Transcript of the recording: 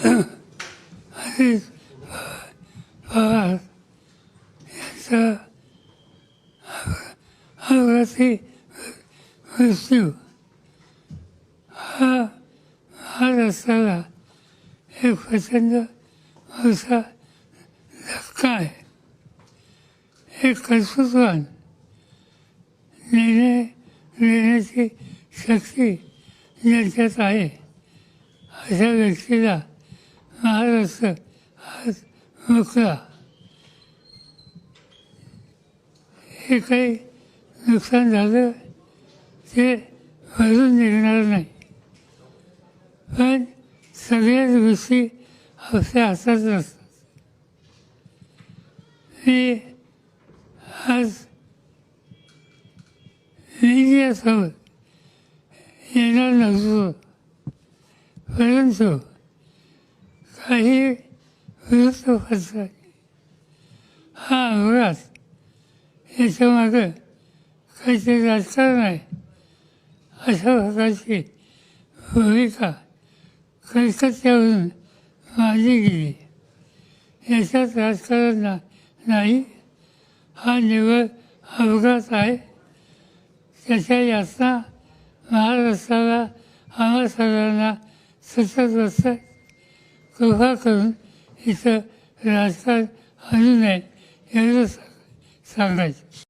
अजित पवार यांचा अपघाती मृत्यू हा महाराष्ट्राला एक प्रचंड मोठा धक्का आहे एक कर्तृत्वान निर्णय घेण्याची शक्ती ज्यांच्यात आहे अशा व्यक्तीला महाराष्ट्र आज मोकळा हे काही नुकसान झालं ते भरून निघणार नाही. पण सगळ्याच गोष्टी आपल्या हातात नसतात मी आज मीडियासोबत येणार नसतो परंतु काही वृत्तपत्रांनी हा अपघात याच्यामागं काहीतरी राजकारण आहे अशा प्रकारची भूमिका कलकत्त्यावरून मांडली गेली. याच्यात राजकारण ना नाही हा निवड अपघात आहे. त्याच्या यातना महाराष्ट्राला आम्हा सगळ्यांना सतत असतात कृपा करून इथं राजकारण आणू नये एवढं सांगायचं.